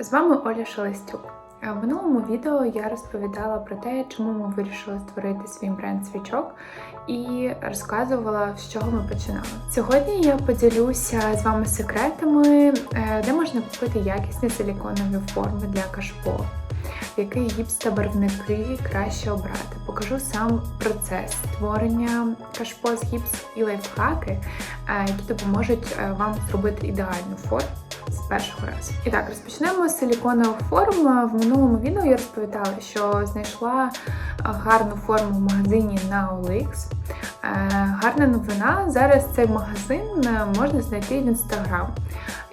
З вами Оля Шелестюк. В минулому відео я розповідала про те, чому ми вирішили створити свій бренд свічок і розказувала, з чого ми починали. Сьогодні я поділюся з вами секретами, е, де можна купити якісні силіконові форми для кашпо, який гіпс та барвники краще обрати. Покажу сам процес створення кашпо з гіпс і лайфхаки, е, які допоможуть е, вам зробити ідеальну форму з першого разу. І так, розпочнемо з силіконових форм. В минулому відео я розповідала, що знайшла гарну форму в магазині на OLX. Е, Гарна новина. Зараз цей магазин е, можна знайти в інстаграм.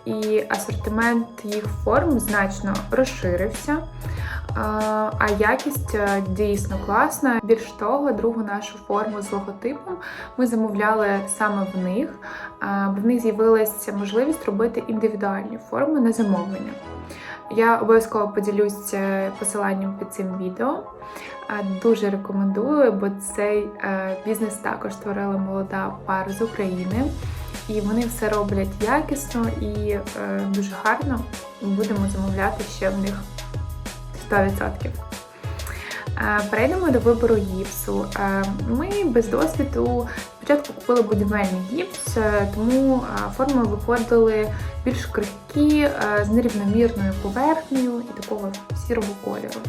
І асортимент їх форм значно розширився. А якість е, дійсно класна. Більш того, другу нашу форму з логотипом ми замовляли саме в них, бо в них з'явилася можливість робити індивідуальні форми на замовлення. Я обов'язково поділюсь е, посиланням під цим відео. Дуже рекомендую, бо цей е, бізнес також створила молода пара з України. І вони все роблять якісно і дуже гарно. Будемо замовляти ще в них 100%. Е, Перейдемо до вибору гіпсу. Е, Ми без досвіду спочатку купили будівельний гіпс, е, тому форми виходили більш крихкі, з нерівномірною поверхнею і такого сірого кольору.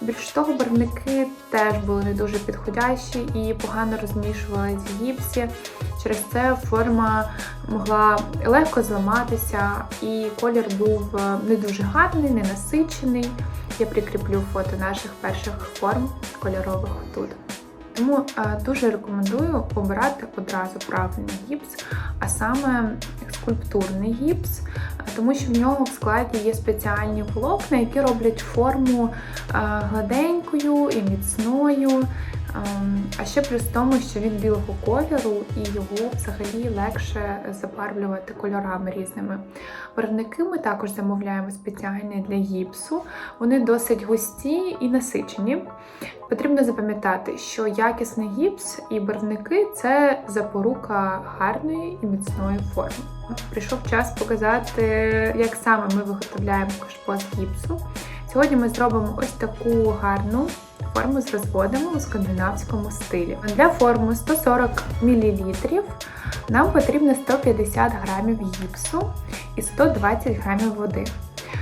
Більш того, барвники теж були не дуже підходящі і погано розмішувалися в гіпсі. Через це форма могла легко зламатися, і колір був е, не дуже гарний, не насичений. Я прикріплю фото наших перших форм кольорових тут. Тому е, дуже рекомендую обирати одразу правильний гіпс, а саме скульптурний гіпс, тому що в нього в складі є спеціальні волокна, які роблять форму е, гладенькою і міцною. Ем, А ще плюс в тому, що він білого кольору і його взагалі легше забарвлювати кольорами різними. Барвники ми також замовляємо спеціальні для гіпсу. Вони досить густі і насичені. Потрібно запам'ятати, що якісний гіпс і барвники це запорука гарної і міцної форми. Прийшов час показати, як саме ми виготовляємо кашпо з гіпсу. Сьогодні ми зробимо ось таку гарну форму з розводами у скандинавському стилі. Для форми 140 мл нам потрібно 150 грамів гіпсу і 120 грамів води.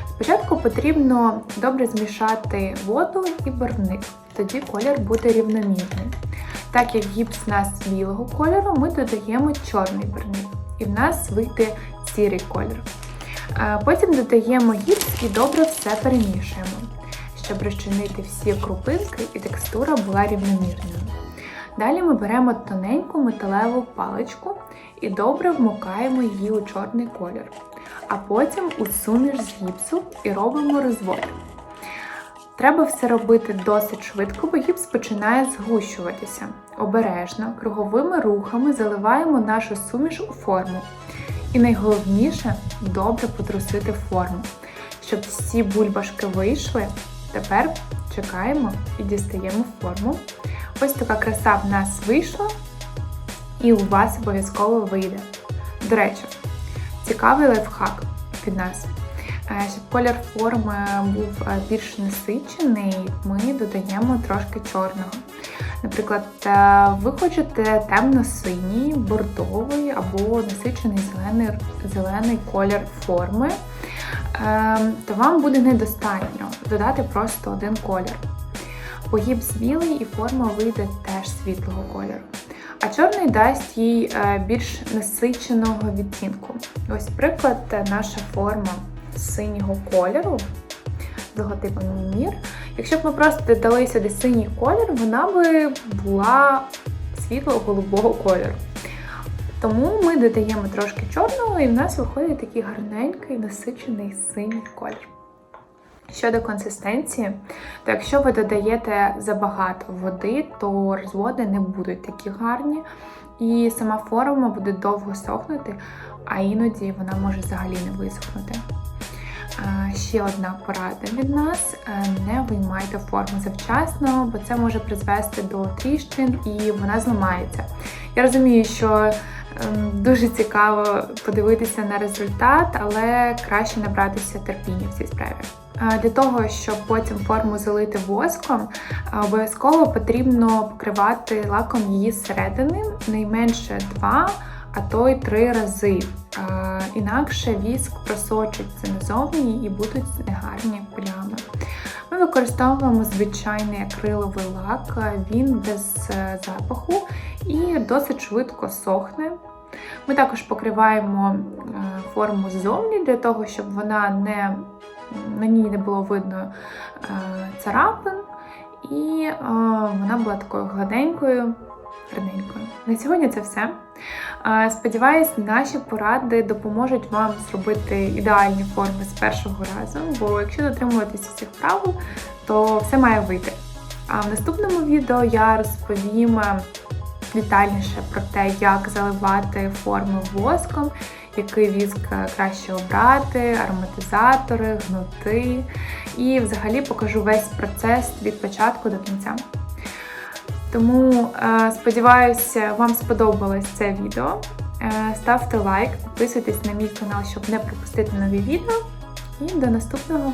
Спочатку потрібно добре змішати воду і барвник, тоді колір буде рівномірний. Так як гіпс у нас білого кольору, ми додаємо чорний барвник, і в нас вийде сірий колір. Е, Потім додаємо гіпс і добре все перемішуємо, щоб розчинити всі крупинки і текстура була рівномірною. Далі ми беремо тоненьку металеву паличку і добре вмокаємо її у чорний колір, а потім у суміш з гіпсу і робимо розвод. Треба все робити досить швидко, бо гіпс починає згущуватися. Обережно, круговими рухами заливаємо нашу суміш у форму. І найголовніше добре потрусити форму, щоб всі бульбашки вийшли. Тепер чекаємо і дістаємо форму. Ось така краса в нас вийшла, і у вас обов'язково вийде. До речі, цікавий лайфхак від нас. Е, Щоб колір форми був е, більш насичений, ми додаємо трошки чорного. Наприклад, е, ви хочете темно-синій, бордовий або насичений зелений, зелений колір форми, то вам буде недостатньо додати просто один колір. Бо гіпс білий і форма вийде теж світлого кольору. А чорний дасть їй е, більш насиченого відтінку. Ось приклад, е, наша форма синього кольору з логотипом Мімір. Якщо б ми просто додали сюди синій колір, вона би була світло-голубого кольору. Тому ми додаємо трошки чорного, і в нас виходить такий гарненький насичений синій колір. Щодо консистенції, то якщо ви додаєте забагато води, то розводи не будуть такі гарні, і сама форма буде довго сохнути, а іноді вона може взагалі не висохнути. Ще одна порада від нас: е, не виймайте форму завчасно, бо це може призвести до тріщин і вона зламається. Я розумію, що дуже цікаво подивитися на результат, але краще набратися терпіння в цій справі. Е, Для того, щоб потім форму залити воском, е, обов'язково потрібно покривати лаком її зсередини найменше два, а то й три рази. Е, Інакше віск просочиться назовні і будуть негарні плями. Ми використовуємо звичайний акриловий лак, він без запаху і досить швидко сохне. Ми також покриваємо е, форму ззовні для того, щоб вона не, на ній не було видно е, царапин, і е, вона була такою гладенькою, гарненькою. На сьогодні це все. Сподіваюсь, наші поради допоможуть вам зробити ідеальні форми з першого разу, бо якщо дотримуватися цих правил, то все має вийти. А в наступному відео я розповім детальніше про те, як заливати форми воском, який віск краще обрати, ароматизатори, гнути. І взагалі покажу весь процес від початку до кінця. Тому е, сподіваюся, вам сподобалось це відео. Е, ставте лайк, підписуйтесь на мій канал, щоб не пропустити нові відео. І до наступного!